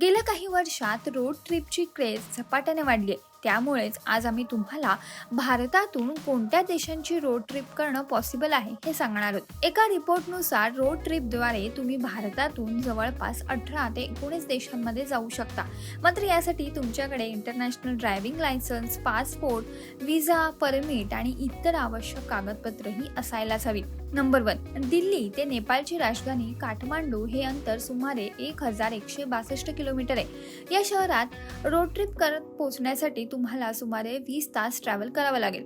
गेल्या काही वर्षात रोड ट्रिपची क्रेज झपाट्याने वाढली आहे. त्यामुळेच आज आम्ही तुम्हाला भारतातून कोणत्या देशांची रोड ट्रिप करणं पॉसिबल आहे हे सांगणार आहोत. एका रिपोर्टनुसार रोड ट्रिपद्वारे तुम्ही भारतातून जवळपास अठरा ते एकोणीस देशांमध्ये जाऊ शकता. मात्र यासाठी तुमच्याकडे international driving licence passport visa permit आणि इतर आवश्यक कागदपत्रही असायलाच हवीत नंबर वन दिल्ली ते नेपाळची राजधानी काठमांडू हे अंतर सुमारे एक हजार एकशे बासष्ट किलोमीटर आहे. या शहरात रोड ट्रिप करत पोहोचण्यासाठी तुम्हाला सुमारे वीस तास ट्रॅव्हल करावं लागेल.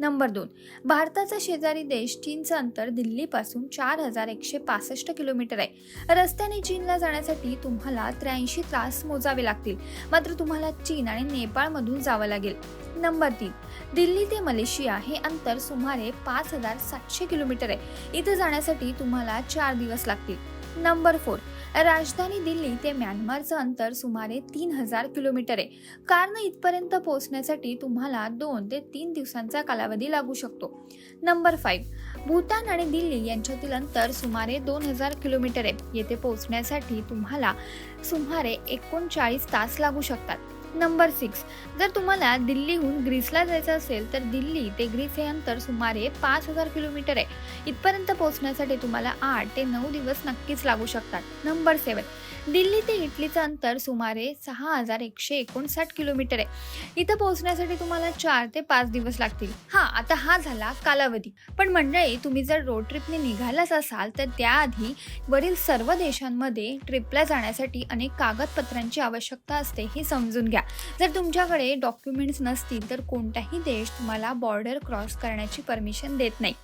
नंबर दोन. भारताचा शेजारी देश चीनचं अंतर दिल्लीपासून चार हजार एकशे पासष्ट किलोमीटर आहे. रस्त्याने चीनला जाण्यासाठी तुम्हाला त्र्याऐंशी तास मोजावे लागतील. मात्र तुम्हाला चीन आणि नेपाळमधून जावं लागेल. नंबर तीन. दिल्ली ते मलेशिया हे अंतर सुमारे पाच हजार सातशे किलोमीटर आहे. इथं जाण्यासाठी तुम्हाला चार दिवस लागतील. नंबर फोर राजधानी दिल्ली ते म्यानमारचं अंतर सुमारे तीन हजार किलोमीटर आहे. कारनं इथपर्यंत पोहोचण्यासाठी तुम्हाला दोन ते तीन दिवसांचा कालावधी लागू शकतो. नंबर फाईव्ह भूतान आणि दिल्ली यांच्यातील अंतर सुमारे दोन हजार किलोमीटर आहे. येथे पोहोचण्यासाठी तुम्हाला सुमारे एकोणचाळीस तास लागू शकतात. Number six. जर तुम्हाला दिल्लीहून ग्रीसला जायचं असेल तर दिल्ली ते ग्रीस हे अंतर सुमारे पाच हजार किलोमीटर आहे. इथपर्यंत पोहोचण्यासाठी तुम्हाला आठ ते नऊ दिवस नक्कीच लागू शकतात. नंबर सेवन दिल्ली ते इटलीचं अंतर सुमारे सहा हजार एकशे एकोणसाठ किलोमीटर आहे. इथं पोहोचण्यासाठी तुम्हाला चार ते पाच दिवस लागतील. हा आता हा झाला कालावधी. पण मंडळी तुम्ही जर रोड ट्रिपने निघालाच असाल तर त्याआधी वरील सर्व देशांमध्ये ट्रिपला जाण्यासाठी अनेक कागदपत्रांची आवश्यकता असते हे समजून घ्या. जर तुमच्याकडे डॉक्युमेंट्स नसतील तर कोणताही देश तुम्हाला बॉर्डर क्रॉस करण्याची परमिशन देत नाही.